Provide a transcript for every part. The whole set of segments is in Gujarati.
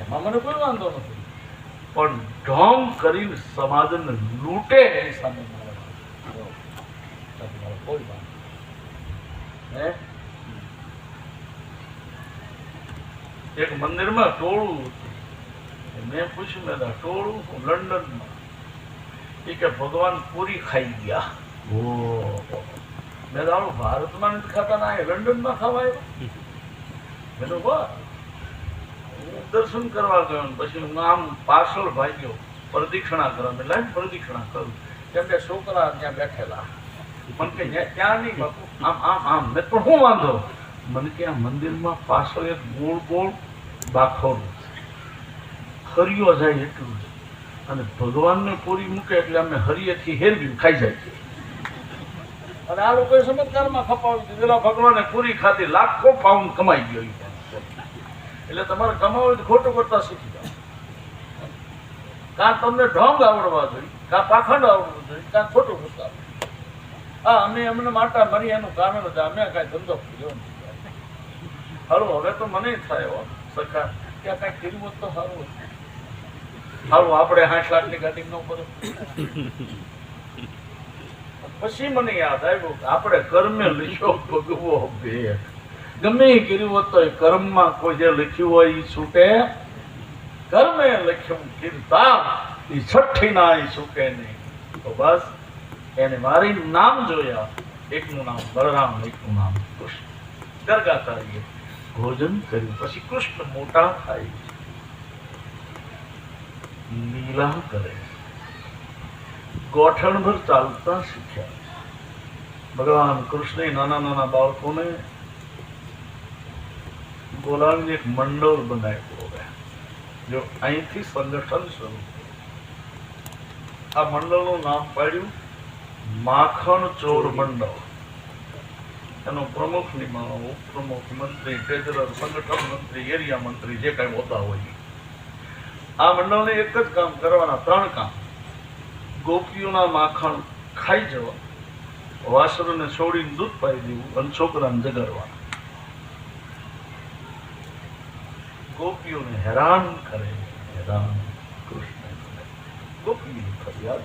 એમાં મને કોઈ વાંધો નથી. પણ ઢોંગ કરીને સમાજને લૂંટે એની સામે કોઈ વાંધો એક મંદિરમાં ટોળું હતું. મેં પૂછ્યું મેં ટોળું? લંડનમાં? એ કે ભગવાન પૂરી ખાઈ ગયા. ઓ. મેં દાડું ભારતમાં નથી ખાતા ના લંડનમાં ખાવાય? મેં વાહ. હું દર્શન કરવા ગયો પછી હું આમ પાછળ ભાગ્યો, પ્રદક્ષિણા કરવા એટલે પ્રદક્ષિણા કરું. કેમ કે છોકરા ત્યાં બેઠેલા. મને કે "ત્યાં- નહીં આમ આમ આમ. મેં પણ શું વાંધો? મને કે, આ મંદિરમાં પાછળ એક ગોળ ગોળ બાખોરું હરિયો જાય એટલું. અને ભગવાનને પૂરી મૂકે એટલે અમે હરિયેથી હેરવી ખાઈ જાય છે. અને આ લોકોએ ચમત્કારમાં ખપાવી દીધેલા ભગવાને પૂરી ખાતી લાખો પાઉન્ડ કમાઈ ગયો. એટલે તમારે કમાવું ખોટું કરતા શીખી જાઓ. કાં તમને ઢોંગ આવડવા જોઈએ, કાં પાખંડ આવડવું જોઈએ, કાં ખોટું કરતા હા, અમે એમને માટા મરી એનું કારણ જ અમે કાંઈ ધંધો કર્યો હારું હવે તો મને થાય સરકાર. કે આ કાંઈક કર્યું હોત તો સારું. હારું આપણે આઠ લાખની ગાડી ન કરો પછી મને યાદ આવ્યું કે આપણે કર્મે લીધો ભગવો ભેટ ગમે એ કર્યું હોત તો કર્મમાં કોઈ જે લખ્યું હોય એ છૂટે. કર્મે લખ્યું કીર્તા એ છઠ્ઠી ના એ છૂટે નહીં. તો બસ, એને મારી નામ જોયા. એકનું નામ બલરામ એકનું નામ કૃષ્ણ. ગરગાતારીએ ભોજન કર્યું. પછી કૃષ્ણ મોટા થાય. લીલા કરે. ગોઠણભર ચાલતા શીખ્યા. ભગવાન કૃષ્ણે નાના નાના બાળકોને બોલાવીને એક મંડળ બનાવ્યો હવે. જો અહીંથી સંગઠન શરૂ આ મંડળનું નામ પાડ્યું માખણ ચોર મંડળ. એનો પ્રમુખ નિમાણો ઉપપ્રમુખ મંત્રી ટ્રેઝરર સંગઠન મંત્રી એરિયા મંત્રી જે કાંઈ હોતા હોય. આ મંડળને એક જ કામ કરવાના ત્રણ કામ. ગોપીઓના માખણ ખાઈ જવા વાસરોને છોડીને દૂધ પાઈ દેવું અને છોકરાને જગાડવાના. ગોપીઓને હેરાન કરે, હેરાન કૃષ્ણ. ગોપીની ફરિયાદ.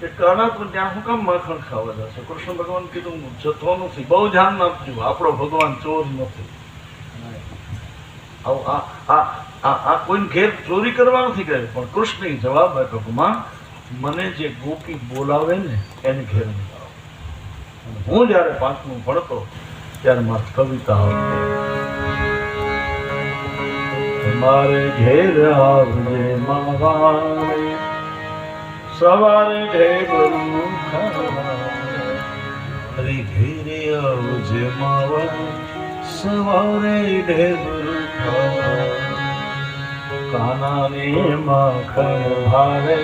કે કાના તું ત્યાં હું કામ માખણ ખાવા જશે? કૃષ્ણ ભગવાન કીધું, હું જતો નથી, બહુ ધ્યાન આપજો આપણો ભગવાન ચોર નથી. આ કોઈને ઘેર ચોરી કરવા નથી ગયો, પણ કૃષ્ણ જવાબ આપ્યો કે મને જે ગોપી બોલાવે ને, એને ઘેર નહીં હું જ્યારે પાંચમું ભણતો, ત્યારે મારી કવિતા આવતી. મારે ઘેર આવજે માવારે. સવારે ઢેબરું અરે ઘેરે આવજે માવા સવારે ઢેબરું ખાવારે કાનાને માખણ ભારે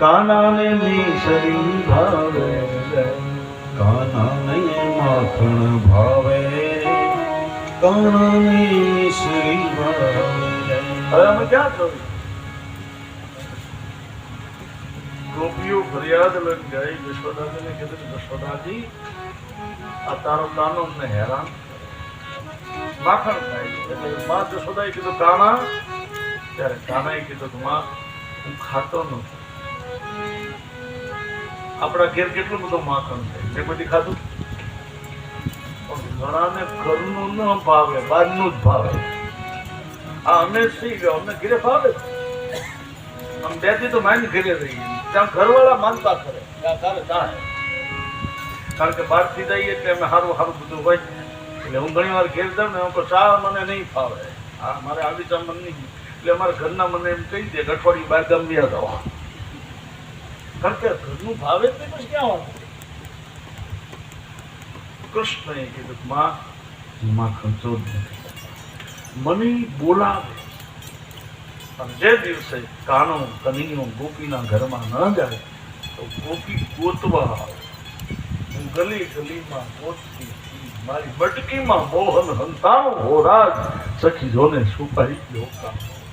કાનાને મિસરી ભાવે કાનાને માખણ ભાવે હવે અમે ક્યાં જોયું ગોપીઓ ફરિયાદ લઈને જાય યશોદાજીને કીધું કે આ તારો કાનો અમને હેરાન. માખણ છે. એટલે માં યશોદાએ કીધું, કાના? ત્યારે કાનાએ કીધું કે માં, હું ખાતો નથી. આપણા ઘેર કેટલું બધું માખણ થાય તે બધી ખાધું? ઘણાને ઘરનું ન ભાવે, બહારનું જ ભાવે. આ અમે સી ગયો? અમને ઘરે ભાવે? આમ બેથી તો માઇન ઘરે રહીએ ત્યાં ઘરવાળા માનતા ચાહે કારણ કે બહારથી જઈએ એટલે અમે સારું સારું બધું હોય. એટલે હું ઘણી વાર ઘેર જાઉં ને હું ચા મને નહીં ફાવે આ મારે આવી ચા મને નહીં એટલે અમારા ઘરના મને એમ કહી દે અઠવાડિયું બાર ગામ વ્યા જાઓ. કારણ કે ઘરનું ભાવે જ નહીં, પછી ક્યાં વાંધો? કૃષ્ણએ કીધું, માં, હું ચોર નથી મને બોલાવે. અને જે દિવસે કાનો કનૈયો ગોપીના ઘરમાં ન જાય, તો ગોપી ગોતવા આવે. હું ગલી ગલીમાં ગોતતી મારી બટકીમાં મોહન હંતાણો હોરાજ સખી જોને સુપાઈ ગયો.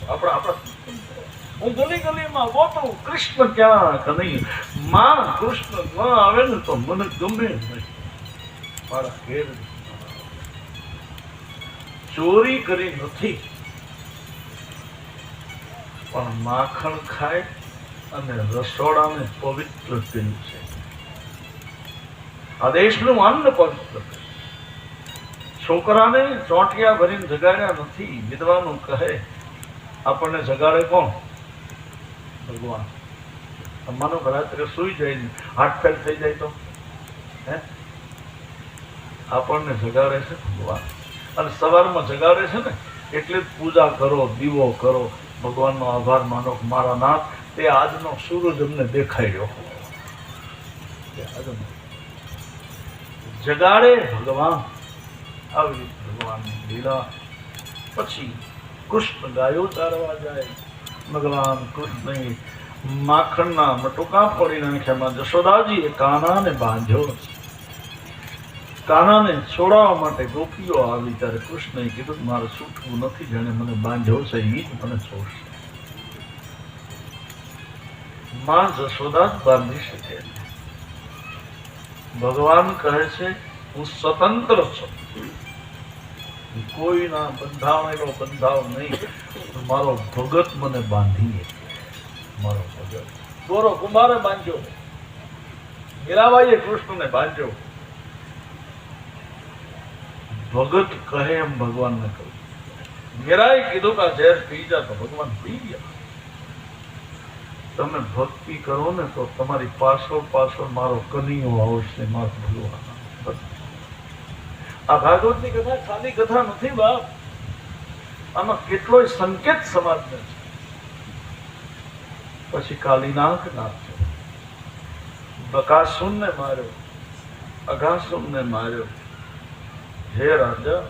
આપણા આપણા હું ગલી ગલીમાં ગોતું, કૃષ્ણ ક્યાં કનૈ માં, કૃષ્ણ ન આવે ને તો મને ગમે નહીં. ચોરી કરી નથી. પણ માખણ ખાય અને રસોડાને પવિત્ર કર્યું છે. આ દેશનું અન્ન પવિત્ર છોકરાને ચોંટિયા ભરીને જગાડ્યા નથી. વિદ્વાનું કહે, આપણને જગાડે કોણ? ભગવાન. માનો ભરાત્રે રાત્રે સુઈ જાય હાર્ટ ફેલ થઈ જાય તો? હે? આપણને જગાડે છે? ભગવાન અને સવારમાં જગાડે છે ને, એટલે પૂજા કરો, દીવો કરો. ભગવાનનો આભાર માનો મારા નાથ, તે આજનો સૂરજ અમને દેખાઈ રહ્યો. જગાડે ભગવાન. આવી ભગવાનની લીલા. પછી કૃષ્ણ ગાયો ચારવા જાય. ભગવાન કૃષ્ણ માખણના મટુકા પડી નાખ્યામાં જશોદાજીએ કાનાને બાંધ્યો. છે કાનાને છોડાવવા માટે ગોપીઓ આવી ત્યારે કૃષ્ણએ કીધું, મારે છૂટવું નથી જેને મને બાંધ્યો છે એ જ મને છોડશે. માં જશોદા જ બાંધી શકે ભગવાન કહે છે, હું સ્વતંત્ર છું. કોઈના બંધાવેલો બંધાવ નહીં મારો ભગત મને બાંધી મારો ભગત. ગોરો કુમારે બાંધ્યો. મીરાબાઈએ કૃષ્ણને બાંધ્યો. ભગત કહે એમ ભગવાનને કહ્યું મેરાએ કીધું કે આ ઝેર પી જા તો ભગવાન પી ગયા. તમે ભક્તિ કરો ને તો તમારી પાછળ પાછળ મારો કનિયો આવશે, મારો ભગવાન. આ ભાગવતની કથા ખાલી કથા નથી બાપ. આમાં કેટલોય સંકેત સમાજને છે. પછી કાલીનાથ નાચ્યો બકાસુરને માર્યો, અઘાસુરને માર્યો. હે રાજા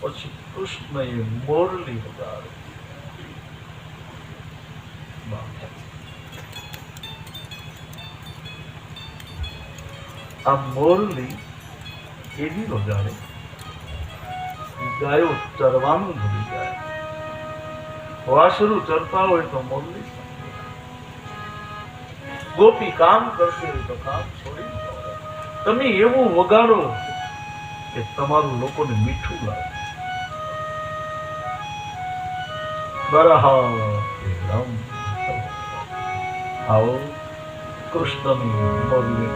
પછી કૃષ્ણએ મોરલી વગાડી આ મોરલી એવી વગાડે ગાયો ચરવાનું ભૂલી જાય. વાસરું ચરતા હોય તો મોરલી ગોપી કામ કરતી હોય તો કામ છોડી તમે એવું વગાડો કે તમારું લોકોને મીઠું લાગે બરહા રામ આવો કૃષ્ણની મોરલી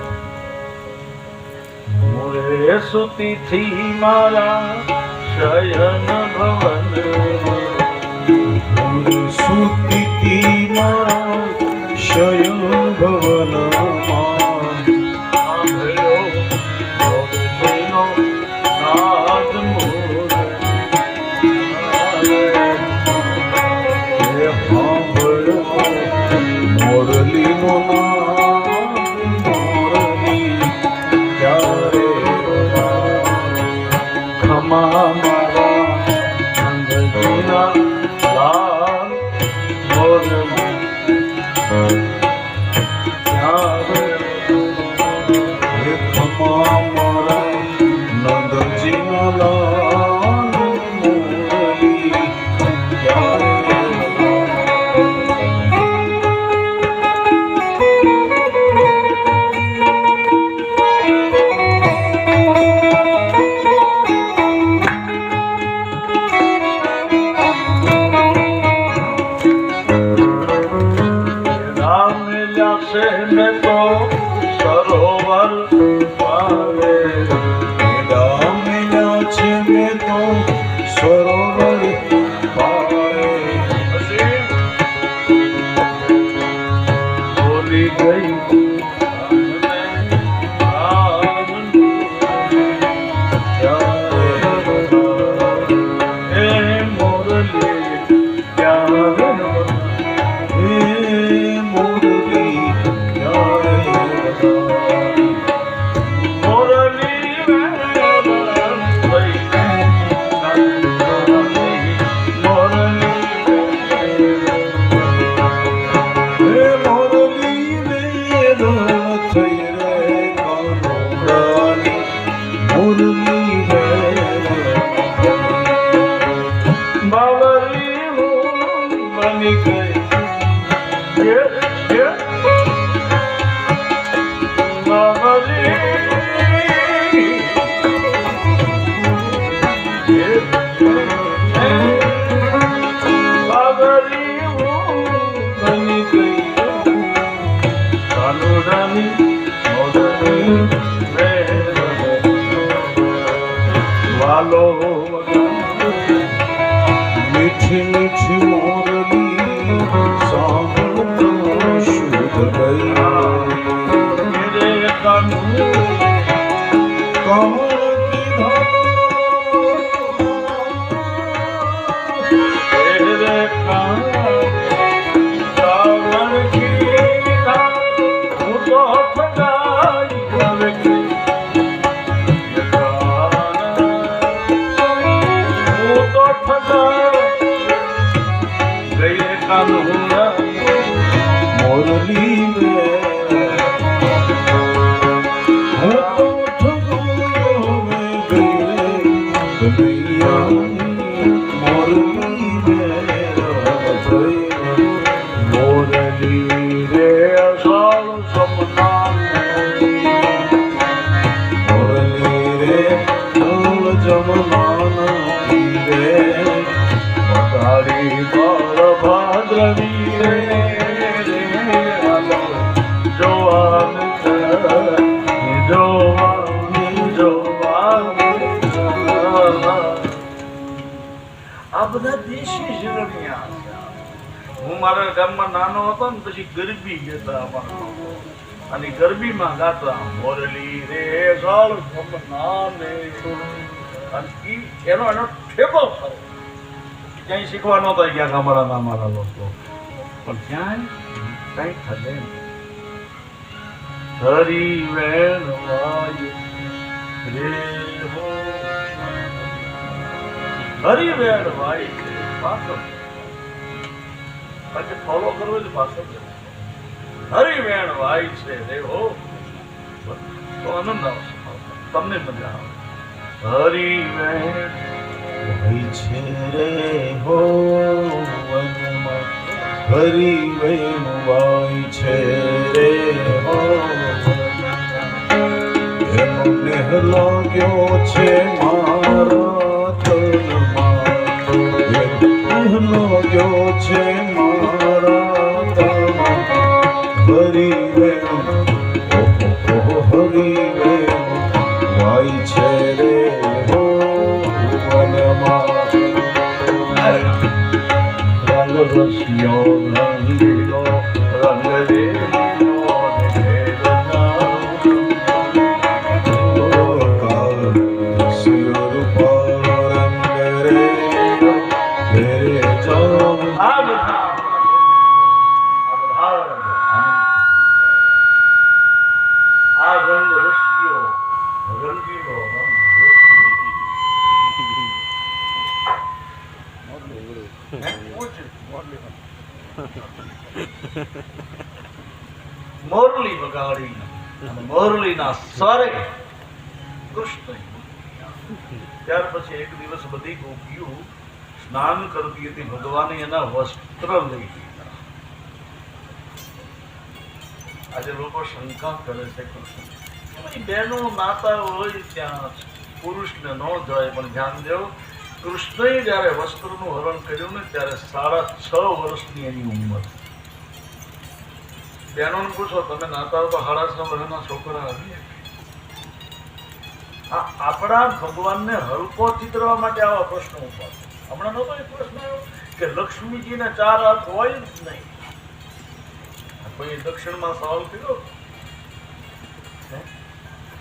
મોરે સુતીથી મારા શયન ભવન સુતિતિ મારા શયન ભવનમાં સાંભળ્યો Thank you. આ બધા દેશી ઝીરણિયા હું મારા ગામમાં નાનો હતો ને પછી ગરબી ગયેલા અમારા. અને ગરબીમાં ગાતા, મોરલી રે ગાળ અને એનો એનો ઠેકો ખરો ક્યાંય શીખવા નહોતા ગયા અમારા અમારા લોકો. પણ ક્યાંય કઈ થશે. હરી વેણ વાય રે હો. હરી વેણ વાય છે પાછો પછી ફોલો કરવો જ પાછો હરી વેણ વાય છે, રે હો. તો આનંદ આવશે તમને મજા આવે. હરી વેણ છે, રે હો વનમાં હરી વેણ વાય છે રે હો. એનો લાગ્યો છે મારા તનમાં લાગ્યો છે મારા તનમાં ઓહો ઓહો, હરી વેણ વાય છે રે I was a young મોરલી વગાડી મોરલીના સ્વરે કૃષ્ણ ત્યાર પછી એક દિવસ બધી ગોપીઓ સ્નાન કરતી હતી, ભગવાને એના વસ્ત્ર લઈ લીધા. આજે લોકો શંકા કરે છે કૃષ્ણ બહેનો નાતા હોય ત્યાં પુરુષને ન જવાય પણ ધ્યાન દેવો કૃષ્ણએ જ્યારે વસ્ત્રનું હરણ કર્યું ને ત્યારે સાડા છ વર્ષની એની ઉંમર. બહેનોને પૂછો, તમે નાતા તો સાડા છ છોકરા આવી આ આપણા ભગવાનને હલકો ચિતરવા માટે આવા પ્રશ્નો ઊભા હમણાં નહોતો એક પ્રશ્ન આવ્યો કે લક્ષ્મીજીને ચાર હાથ હોય જ નહીં. કોઈ દક્ષિણમાં સવાલ કર્યો?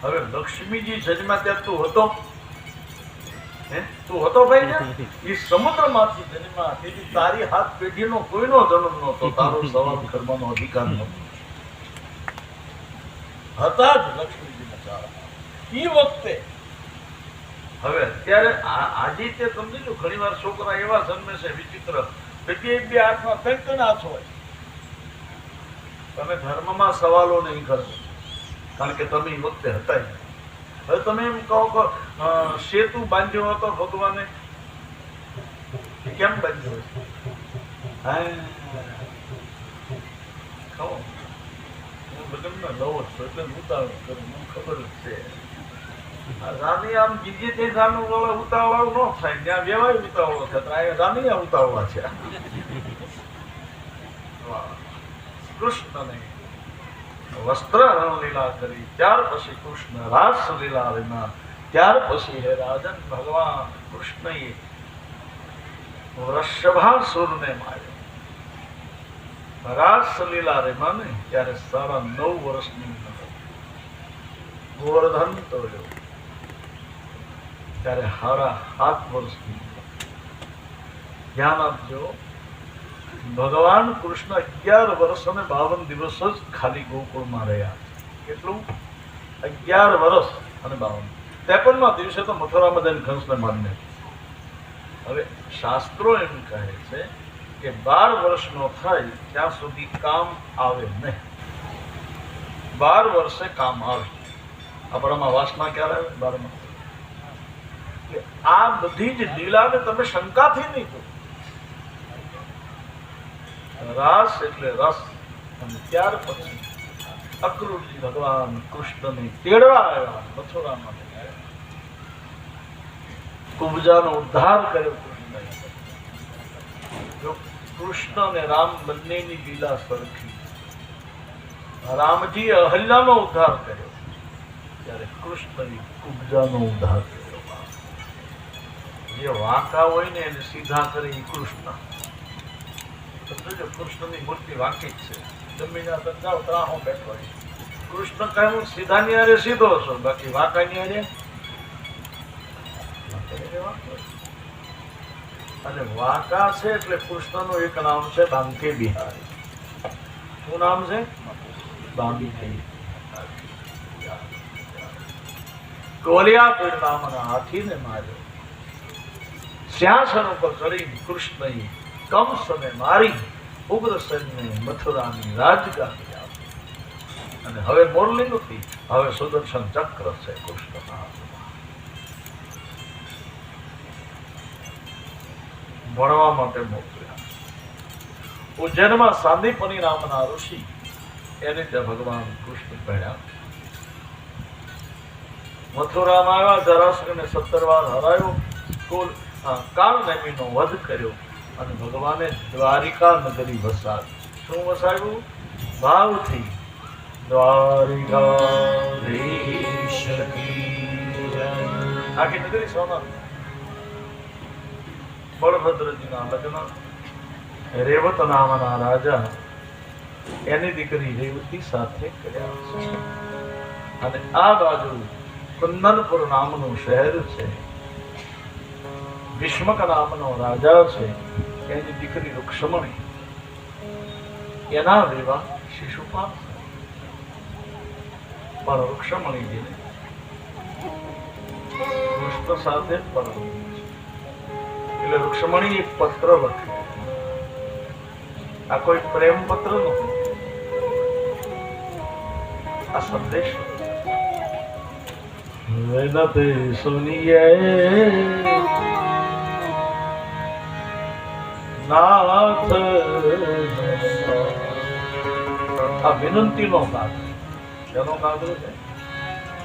હવે લક્ષ્મીજી જન્મા ત્યાં તું હતો? હે? તું હતો ભાઈ ને? એ સમુદ્રમાંથી જન્મા તેથી તારી હાથ પેઢીનો કોઈનો જન્મ નહોતો. તારો સવાલ કરવાનો અધિકાર નહોતો. હતા જ લક્ષ્મીજીના ચાર એ વખતે હવે અત્યારે આજે તે સમજી લો ઘણી વાર છોકરા એવા જન્મે છે, વિચિત્ર. બે બે હાથમાં હાથ હોય. તમે ધર્મમાં સવાલો નહીં કરશો કારણ કે તમે એ વખતે હતા હવે તમે એમ કહો કે સેતુ બાંધ્યો હતો ભગવાને? કેમ બાંધ્યો? હશે? હા? કહો લગ્નમાં. કૃષ્ણ લીલા કરી ત્યાર પછી કૃષ્ણ રાસ લીલા ત્યાર પછી હે રાજન ભગવાન, કૃષ્ણએ વૃષભાસુરને માર્યો. રાસ સલીલા રમ્યા ને ત્યારે સાડા નવ વર્ષની ગોવર્ધન તોડ્યો ત્યારે હારા સાત વર્ષની ધ્યાન આપજો, ભગવાન કૃષ્ણ અગિયાર વર્ષ અને બાવન દિવસ જ ખાલી ગોકુળમાં રહ્યા. કેટલું? અગિયાર વર્ષ અને બાવન. ત્રેપનમાં દિવસે તો મથુરામાં જઈને કંસને માન્ય હવે શાસ્ત્રો એમ કહે છે કે બાર વર્ષનો થાય, ત્યાં સુધી કામ આવે નહીં. બાર વર્ષે કામ આવે. આપણામાં વાસના ક્યારે આવે? બારમાં. આ બધી જ લીલાને તમે શંકાથી નહીં જો રાસ એટલે રસ, અને ત્યાર પછી અક્રુરજી ભગવાન કૃષ્ણને તેડવા આવ્યા મથુરામાં કુબજાનો ઉદ્ધાર કર્યો. કૃષ્ણએ કૃષ્ણ અને રામ બંનેની લીલા સરખી. રામજી અહલ્યાનો ઉદ્ધાર કર્યો. ત્યારે કૃષ્ણની કુબજાનો ઉદ્ધાર કર્યો. જે વાંકા હોય ને એને સીધા કરે કૃષ્ણ. કૃષ્ણની મૂર્તિ વાંકી જ છે. જમીના જાઓ ત્રાહો બેઠો કૃષ્ણ કહે, હું સીધાની હારે સીધો છું. બાકી વાંકાની હારે. વાંકો. અને વાંકા છે એટલે કૃષ્ણનું એક નામ છે બાંકે બિહારી. શું નામ છે? બાંકે નામના હાથીને માર્યો. શ્યાસન ઉપર ચડી કૃષ્ણએ કંસને મારી ઉગ્રસેનને મથુરાની રાજગાદી આપી. અને હવે મોરલી નથી હવે સુદર્શન ચક્ર છે કૃષ્ણના. ભણવા માટે મોકલ્યા. ઉજ્જૈનમાં સાંદીપની નામના ઋષિ એને ત્યાં ભગવાન કૃષ્ણ પહેર્યા. મથુરામાં આવ્યા જરાસંઘને સત્તર વાર હરાયો કુલ કાળનેમીનો વધ કર્યો અને ભગવાને દ્વારિકા નગરી વસાવી શું વસાવ્યું ભાવથી દ્વારિકા આખી નગરી સોના બળભદ્રજીના લગ્ન રેવત નામના રાજા એની દીકરી રેવતી સાથે કર્યા અને આ બાજુ કુંદનપુર નામનું શહેર છે. ભીષ્મક નામનો રાજા છે. એની દીકરી રુક્ષમણી. એના વિવાહ શિશુપાલ પણ રુક્ષમણીજીને કૃષ્ણ સાથે પરણવું છે એટલે રૂક્ષ્મણી એક પત્ર લખે આ કોઈ પ્રેમ પત્ર નથી. આ સંદેશ. વિનતી સુનિએ નાથ આ વિનંતી નો કાગળ શેનો કાગળ છે?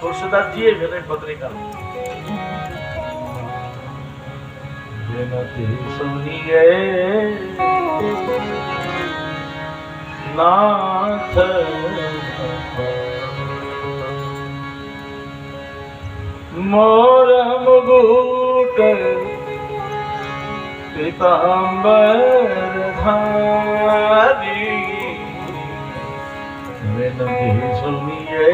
તુલસીદાસજીએ વિનય પત્રિકા વિનતી સુનિએ નાથ મોર મુગુટ પિતાંબર ધારી વિનતી સુનિએ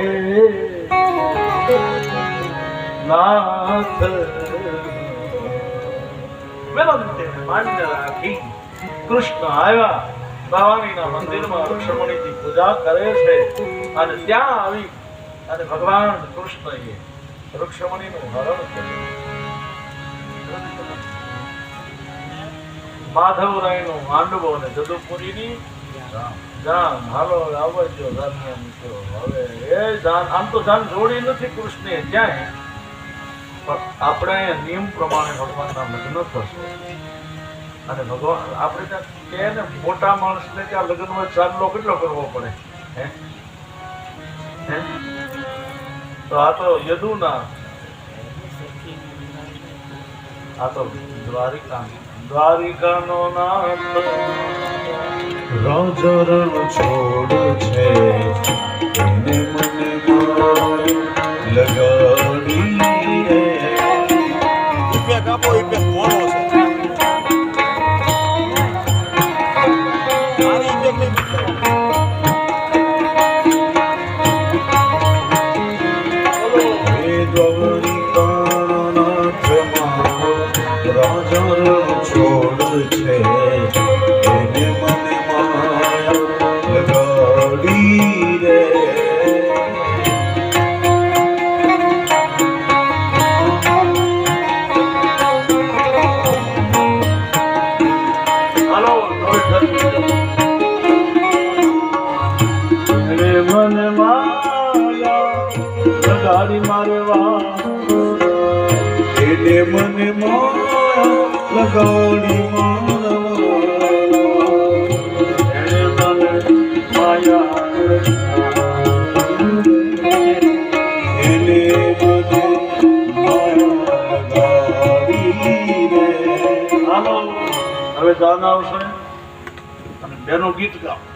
નાથ વિનંતી માન્ય રાખી કૃષ્ણ આવ્યા ભવાનીના મંદિરમાં ઋષમણીજી પૂજા કરે છે અને ત્યાં આવી અને ભગવાન કૃષ્ણએ ઋક્ષમણીનું હરણ કર્યું. માધવરાયનો માંડવો અને જદુપુરીની જાન. હાલો, આવજો જાન હવે એ જાન, આમ તો જાન જોડી નથી કૃષ્ણે ક્યાંય. આપણે નિયમ પ્રમાણે ભગવાનના લગ્ન થશે. અને ભગવાન, આપણે ત્યાં કે મોટા માણસને ત્યાં લગ્નમાં ચાંદલો કેટલો કરવો પડે? હે? હે? તો આ તો યદુના. આ તો દ્વારિકા દ્વારિકાનો નાથ રાજા રણ છોડ છે. એને મને લગાડી. બેનો ગીત ગાઓ.